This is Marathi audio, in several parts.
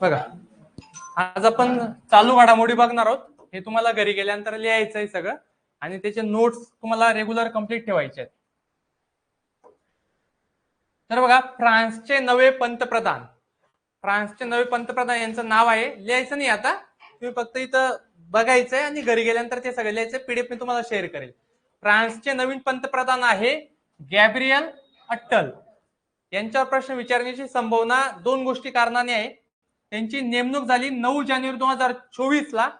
बघा आज आपण चालू घडामोडी बघणार आहोत. हे तुम्हाला घरी गेल्यानंतर लिहायचं आहे सगळं. आणि त्याचे नोट्स तुम्हाला रेग्युलर कंप्लीट ठेवायचे आहेत. तर बघा फ्रान्सचे नवे पंतप्रधान. फ्रान्सचे नवे पंतप्रधान यांचं नाव आहे. लिहायचं नाही आता. तुम्ही फक्त इथं बघायचंय आणि घरी गेल्यानंतर ते सगळं लिहायचं पीडीएफ मी तुम्हाला शेअर करेल. फ्रान्सचे नवीन पंतप्रधान आहे गॅब्रियल अट्टल. यांच्यावर प्रश्न विचारण्याची संभावना दोन गोष्टी कारणाने आहे त्यांची नेमणूक झाली नऊ जानेवारी दोन हजार चोवीस ला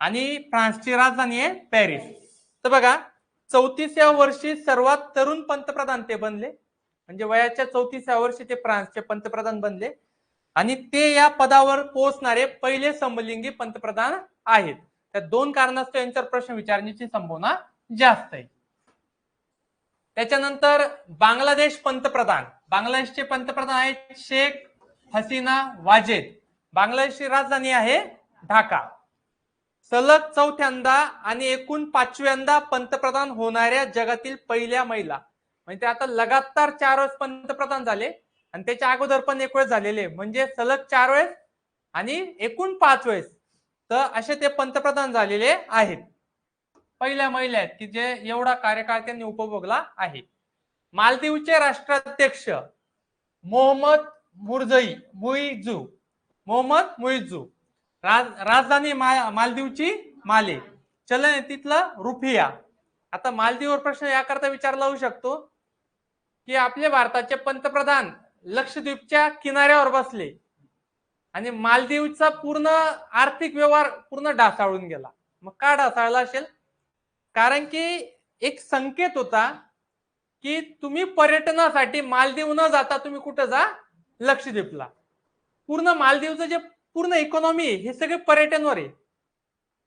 आणि फ्रान्सची राजधानी आहे पॅरिस. तर बघा चौतीसव्या वर्षी सर्वात तरुण पंतप्रधान ते बनले. म्हणजे वयाच्या चौतीसव्या वर्षी ते फ्रान्सचे पंतप्रधान बनले. आणि ते या पदावर पोहोचणारे पहिले समलिंगी पंतप्रधान आहेत. त्या दोन कारणास्तव यांच्यावर प्रश्न विचारण्याची संभावना जास्त आहे. त्याच्यानंतर बांगलादेश पंतप्रधान. बांगलादेशचे पंतप्रधान आहेत शेख हसीना वाजेद. बांगलादेशची राजधानी आहे ढाका. सलग चौथ्यांदा आणि एकूण पाचव्यांदा पंतप्रधान होणाऱ्या जगातील पहिल्या महिला. म्हणजे आता लगातार चार वेळेस पंतप्रधान झाले आणि त्याच्या अगोदर पण एक वेळेस झालेले. म्हणजे सलग चार वेळेस आणि एकूण पाच वेळेस. तर असे ते पंतप्रधान झालेले आहेत. पहिल्या महिला आहेत की जे एवढा कार्यकाळ त्यांनी उपभोगला आहे. मालदीवचे राष्ट्राध्यक्ष मोहम्मद मुरजई मुईजू मोहम्मद मुईजू राज राजधानी मा- मालदीवची माले. चलन आहे तिथलं रुफिया. आता मालदीववर प्रश्न याकरता विचारला होऊ शकतो की आपले भारताचे पंतप्रधान लक्षद्वीपच्या किनाऱ्यावर बसले आणि मालदीवचा पूर्ण आर्थिक व्यवहार पूर्ण ढासाळून गेला. मग का ढासाळला असेल? कारण की एक संकेत होता की तुम्ही पर्यटनासाठी मालदीव न जाता तुम्ही कुठं जा? लक्षद्वीपला. पूर्ण मालदीवचं जे पूर्ण इकॉनॉमी आहे हे सगळे पर्यटनवर आहे.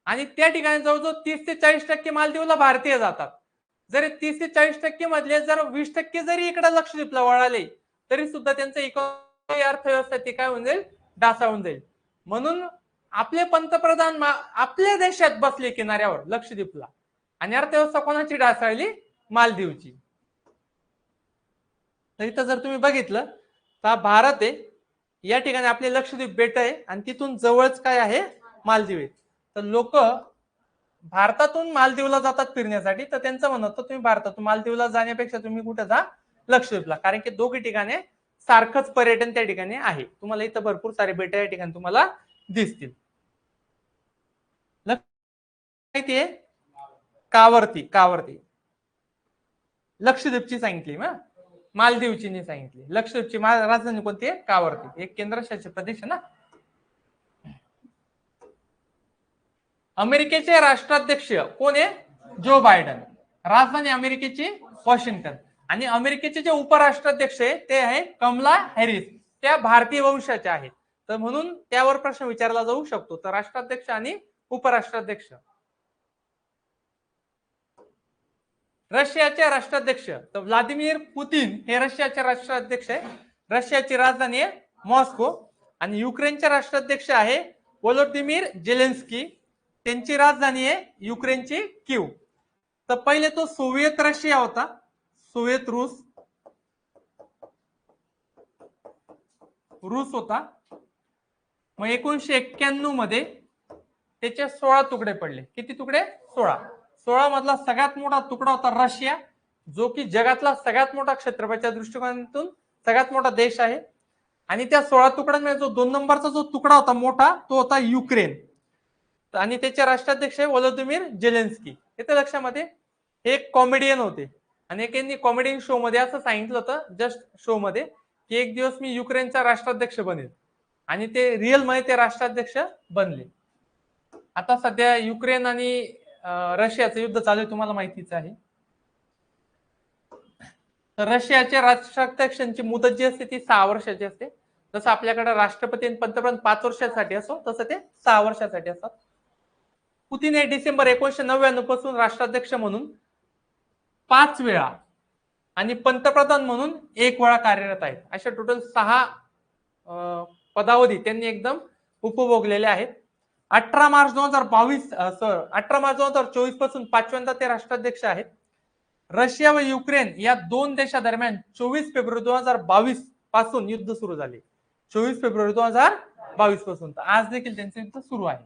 आणि त्या ठिकाणी जवळजवळ तीस ते चाळीस टक्के मालदीवला भारतीय जातात. जरी तीस ते चाळीस टक्के मधले जर वीस टक्के जरी इकडे लक्षद्वीपला वळाले तरी सुद्धा त्यांचं इकॉनॉमी अर्थव्यवस्था ती काय होऊन जाईल? डासावून जाईल. म्हणून आपले पंतप्रधान आपल्या देशात बसले किनाऱ्यावर लक्षद्वीपला. आणि अर्थव्यवस्था कोणाची डासाळली? मालदीवची. तर इथं जर तुम्ही बघितलं तर भारत आहे. या ठिकाणी आपले लक्षद्वीप बेट आहे आणि तिथून जवळच काय आहे? मालदीव आहे. तर लोक भारतातून मालदीवला जातात फिरण्यासाठी. तर त्यांचं म्हणत तुम्ही भारतातून मालदीवला जाण्यापेक्षा तुम्ही कुठं जा? लक्षद्वीपला. कारण की दोघी ठिकाणी सारखंच पर्यटन त्या ठिकाणी आहे. तुम्हाला इथं भरपूर सारे बेट या ठिकाणी तुम्हाला दिसतील. माहितीये कावरती कावरती कावर्ती कावर्ती. लक्षद्वीपची सांगितली ना मालदीवची सांगितली. लक्षद्वीपची राजधानी कोणती आहे? कावरती. एक केंद्रशासित प्रदेश आहे ना? अमेरिकेचे राष्ट्राध्यक्ष कोण आहे? Joe Biden. राजधानी अमेरिकेची वॉशिंग्टन. आणि अमेरिकेचे जे उपराष्ट्राध्यक्ष आहे ते आहे कमला हॅरिस. त्या भारतीय वंशाच्या आहेत. तर म्हणून त्यावर प्रश्न विचारला जाऊ शकतो. तर राष्ट्राध्यक्ष आणि उपराष्ट्राध्यक्ष. रशियाचे राष्ट्राध्यक्ष तर व्लादिमीर पुतीन हे रशियाचे राष्ट्राध्यक्ष आहे. रशियाची राजधानी आहे मॉस्को. आणि युक्रेनचे राष्ट्राध्यक्ष आहे वोलोदिमीर जेलेन्स्की. त्यांची राजधानी आहे युक्रेनची क्यू. तर पहिले तो सोव्हिएत रशिया होता. सोव्हिएत रूस. रूस होता. मग एकोणीशे एक्क्याण्णवमध्ये त्याचे सोळा तुकडे पडले. किती तुकडे? सोळा. सोळा मधला सगळ्यात मोठा तुकडा होता रशिया जो की जगातला सगळ्यात मोठा क्षेत्रफळाच्या दृष्टिकोनातून सगळ्यात मोठा देश आहे. आणि त्या सोळा तुकड्यांमध्ये जो दोन नंबरचा जो तुकडा होता मोठा तो होता युक्रेन. आणि त्याचे राष्ट्राध्यक्ष आहे वलोदिमीर जेलेन्स्की. येते लक्षामध्ये हे एक कॉमेडियन होते. आणि एक यांनी कॉमेडियन शो मध्ये असं सांगितलं होतं जस्ट शो मध्ये की एक दिवस मी युक्रेनचा राष्ट्राध्यक्ष बनेल. आणि ते रिअलमध्ये ते राष्ट्राध्यक्ष बनले. आता सध्या युक्रेन आणि रशियाचं युद्ध चालू आहे तुम्हाला माहितीच आहे. तर रशियाच्या राष्ट्राध्यक्षांची मुदत जी असते ती सहा वर्षाची असते. जसं आपल्याकडे राष्ट्रपती आणि पंतप्रधान पाच वर्षासाठी असो तसं ते सहा वर्षासाठी असतात. पुतीन हे डिसेंबर एकोणीशे नव्याण्णवपासून राष्ट्राध्यक्ष म्हणून पाच वेळा आणि पंतप्रधान म्हणून एक वेळा कार्यरत आहेत. अशा टोटल सहा पदावधी त्यांनी एकदम उपभोगलेल्या आहेत. अठरा मार्च दोन हजार बावीस अठरा मार्च दोन हजार चोवीसपासून पाचव्यांदा ते राष्ट्राध्यक्ष आहेत. रशिया व युक्रेन या दोन देशादरम्यान चोवीस फेब्रुवारी दोन हजार बावीसपासून युद्ध सुरू झाले. चोवीस फेब्रुवारी दोन हजार बावीसपासून. आज देखील त्यांचं युद्ध सुरू आहे.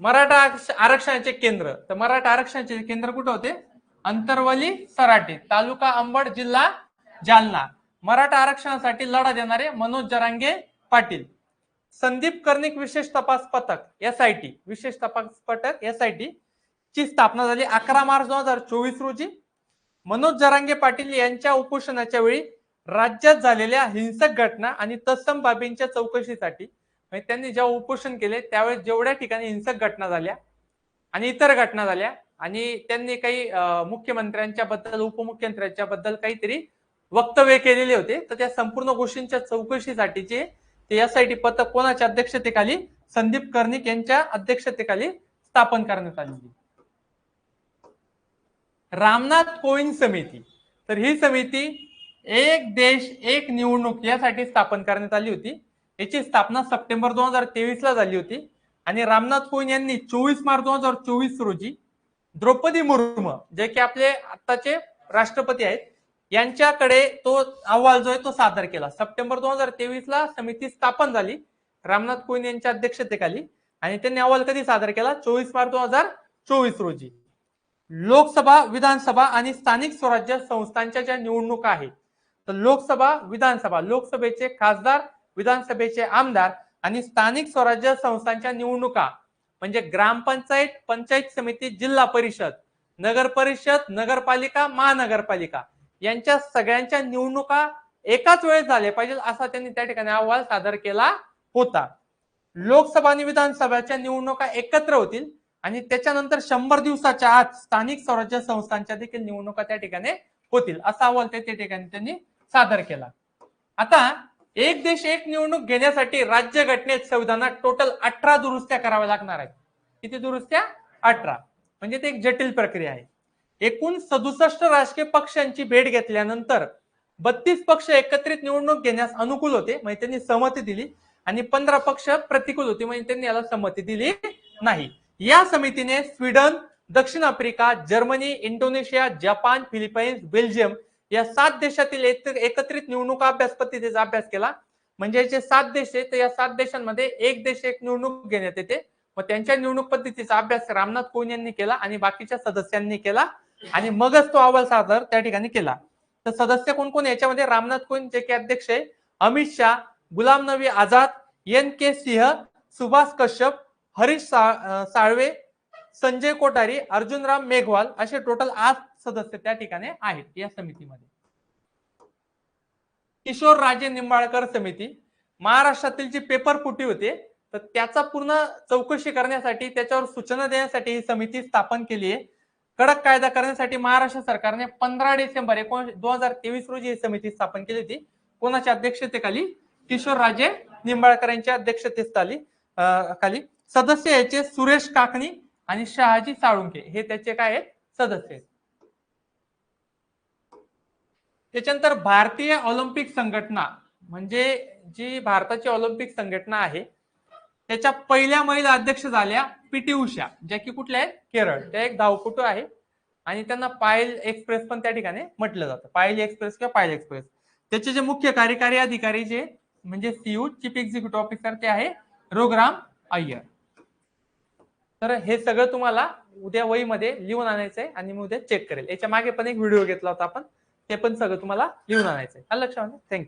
मराठा आरक्षणाचे केंद्र. तर मराठा आरक्षणाचे केंद्र कुठे होते? अंतरवली सराटे तालुका अंबड जिल्हा जालना. मराठा आरक्षणासाठी लढा देणारे मनोज जरांगे पाटील. संदीप कर्णिक विशेष तपास पथक एस आय टी विशेष तपास पथक एस आय टी ची स्थापना झाली अकरा मार्च दोन हजार चोवीस रोजी. मनोज जरांगे पाटील यांच्या उपोषणाच्या वेळी राज्यात झालेल्या हिंसक घटना आणि तत्सम बाबींच्या चौकशीसाठी म्हणजे त्यांनी जेव्हा उपोषण केले त्यावेळेस जेवढ्या ठिकाणी हिंसक घटना झाल्या आणि इतर घटना झाल्या आणि त्यांनी काही मुख्यमंत्र्यांच्या बद्दल उपमुख्यमंत्र्यांच्या बद्दल काहीतरी वक्तव्य केलेले होते तर त्या संपूर्ण गोष्टींच्या चौकशीसाठीचे ते एस आय टी पथक कोणाच्या अध्यक्षतेखाली? संदीप कर्णिक यांच्या अध्यक्षतेखाली स्थापन करण्यात आलेली. रामनाथ कोविंद समिती. तर ही समिती एक देश एक निवडणूक यासाठी स्थापन करण्यात आली होती. याची स्थापना सप्टेंबर दोन हजार तेवीस ला झाली होती. आणि रामनाथ कोविंद यांनी चोवीस मार्च दोन हजार चोवीस रोजी द्रौपदी मुर्मू जे की आपले आत्ताचे राष्ट्रपती आहेत यांच्याकडे तो अहवाल जो आहे तो सादर केला. सप्टेंबर दोन हजार तेवीस ला समिती स्थापन झाली. रामनाथ कोविंद यांच्या अध्यक्षतेखाली. आणि त्यांनी अहवाल कधी सादर केला? चोवीस मार्च दोन हजार चोवीस रोजी. लोकसभा विधानसभा आणि स्थानिक स्वराज्य संस्थांच्या ज्या निवडणुका आहेत तर लोकसभा विधानसभा लोकसभेचे खासदार विधानसभेचे आमदार आणि स्थानिक स्वराज्य संस्थांच्या निवडणुका म्हणजे ग्रामपंचायत पंचायत समिती जिल्हा परिषद नगर परिषद नगरपालिका महानगरपालिका यांच्या सगळ्यांच्या निवडणुका एकाच वेळेस झाल्या पाहिजे असा त्यांनी त्या ठिकाणी अहवाल सादर केला होता. लोकसभा आणि विधानसभाच्या निवडणुका एकत्र होतील आणि त्याच्यानंतर शंभर दिवसाच्या आत स्थानिक स्वराज्य संस्थांच्या देखील निवडणुका त्या ठिकाणी होतील असा अहवाल त्या ठिकाणी त्यांनी सादर केला. आता एक देश एक निवडणूक घेण्यासाठी राज्य घटनेत संविधानात टोटल अठरा दुरुस्त्या कराव्या लागणार आहेत. किती दुरुस्त्या? अठरा. म्हणजे ते एक जटिल प्रक्रिया आहे. एकूण सदुसष्ट राजकीय पक्षांची भेट घेतल्यानंतर बत्तीस पक्ष एकत्रित निवडणूक घेण्यास अनुकूल होते म्हणजे त्यांनी सहमती दिली. आणि पंधरा पक्ष प्रतिकूल होते म्हणजे त्यांनी याला संमती दिली नाही. या समितीने स्वीडन दक्षिण Africa Germany Indonesia Japan Philippines Belgium या सात देशातील एकत्रित निवडणूक अभ्यास पद्धतीचा अभ्यास केला. म्हणजे जे सात देश आहेत तर या सात देशांमध्ये एक देश एक निवडणूक घेण्यात येते. मग त्यांच्या निवडणूक पद्धतीचा अभ्यास रामनाथ कोविंद यांनी केला आणि बाकीच्या सदस्यांनी केला. आणि मगच तो अहवाल सादर त्या ठिकाणी केला. तर सदस्य कोण कोण याच्यामध्ये रामनाथ कोविंद जे की अध्यक्ष आहे? अमित शाह गुलाम नबी आझाद एन के सिंह सुभाष कश्यप हरीश साळवे संजय कोठारी अर्जुनराम मेघवाल असे टोटल आठ सदस्य त्या ठिकाणी आहेत या समितीमध्ये. किशोर राजे निंबाळकर समिती. महाराष्ट्रातील जी पेपर फुटी होते तर त्याचा पूर्ण चौकशी करण्यासाठी त्याच्यावर सूचना देण्यासाठी ही समिती स्थापन केली आहे. कडक कायदा करण्यासाठी महाराष्ट्र सरकारने पंधरा डिसेंबर एकोण दोन हजार तेवीस रोजी ही समिती स्थापन केली होती. कोणाच्या अध्यक्षतेखाली? किशोर राजे निंबाळकर यांच्या अध्यक्षतेखाली खाली. सदस्य याचे सुरेश काकणी आणि शहाजी साळुंके हे त्याचे काय आहेत? सदस्य आहेत. त्याच्यानंतर भारतीय ऑलिम्पिक संघटना म्हणजे जी भारताची ऑलिम्पिक संघटना आहे त्याच्या पहिल्या महिला अध्यक्ष झाल्या पीटी उषा ज्या की कुठल्या आहेत? केरळ. त्या एक धावपटू आहे? आणि त्यांना पायल एक्सप्रेस पण त्या ठिकाणी म्हटलं जातं. पायल एक्सप्रेस किंवा पायल एक्सप्रेस. त्याचे जे मुख्य कार्यकारी अधिकारी जे म्हणजे सीयू चीफ एक्झिक्युटिव्ह ऑफिसर ते आहे रोगराम अय्यर. तर हे सगळं तुम्हाला उद्या वहीमध्ये लिहून आणायचंय आणि मी उद्या चेक करेल. याच्या मागे पण एक व्हिडिओ घेतला होता आपण. ते पण सगळं तुम्हाला लिहून आणायचंय. आहे लक्षात थँक्यू